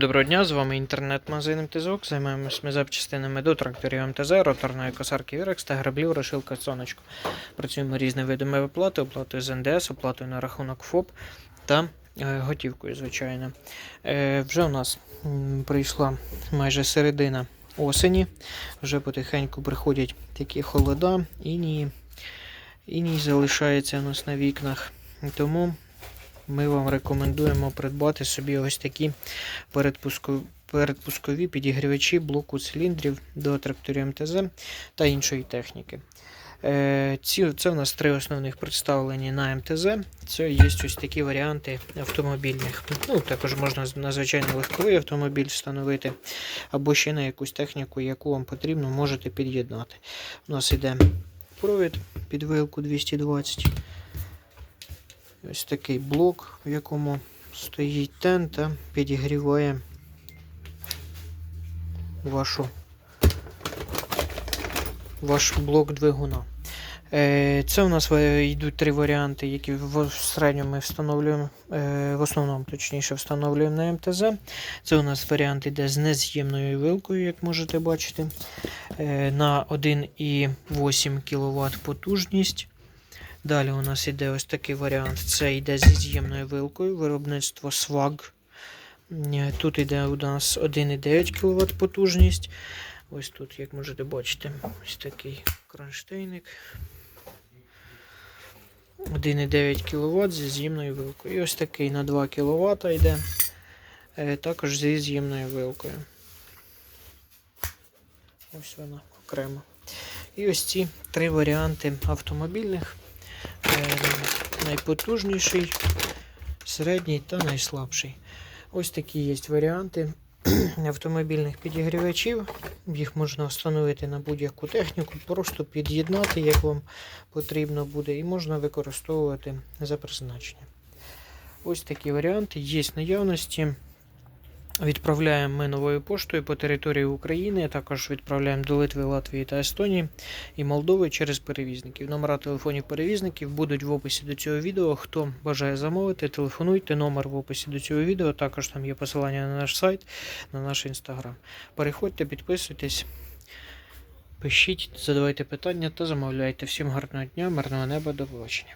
Доброго дня, з вами інтернет-магазин МТЗОК. Займаємось ми запчастинами до тракторів МТЗ, роторної косарки Вірекс та граблів розшилка сонечко. Працюємо різними видами оплати, оплатою з НДС, оплатою на рахунок ФОП та е, готівкою, звичайно. Е, вже у нас прийшла майже середина осені. Вже потихеньку приходять такі холода, інії. Іній залишається у нас на вікнах. Тому ми вам рекомендуємо придбати собі ось такі передпускові, підігрівачі блоку циліндрів до тракторів МТЗ та іншої техніки. Е, ці, це у нас три основних представлені на МТЗ. Це є ось такі варіанти автомобільних. Ну, також можна на звичайно легковий автомобіль встановити, або ще на якусь техніку, яку вам потрібно, можете під'єднати. У нас йде провід під вилку 220. Ось такий блок, в якому стоїть тен та підігріває вашу, ваш блок двигуна. Е, Це у нас йдуть три варіанти, які в середньому ми встановлюємо, е, в основному точніше встановлюємо на МТЗ. Це у нас варіант іде з нез'ємною вилкою, як можете бачити, е, на 1,8 кВт потужність. Далі у нас іде ось такий варіант. Це йде зі з'ємною вилкою, виробництво SWAG. Е, Тут йде у нас 1,9 кВт потужність. Ось тут, як можете бачити, ось такий кронштейник. 1,9 кВт зі з'ємною вилкою. І ось такий на 2 кВт йде. е, Також зі з'ємною вилкою. Ось вона окремо. І ось ці три варіанти автомобільних. Е, найпотужніший, середній та найслабший. Ось такі є варіанти автомобільних підігрівачів. Їх можна встановити на будь-яку техніку, просто під'єднати, як вам потрібно буде, і можна використовувати за призначенням. Ось такі варіанти є наявності. Відправляємо ми новою поштою по території України, також відправляємо до Литви, Латвії та Естонії і Молдови через перевізників. Номера телефонів перевізників будуть в описі до цього відео. Хто бажає замовити, телефонуйте. Номер в описі до цього відео. Також там є посилання на наш сайт, на наш інстаграм. Переходьте, підписуйтесь, пишіть, задавайте питання та замовляйте. Всім гарного дня, мирного неба, до побачення.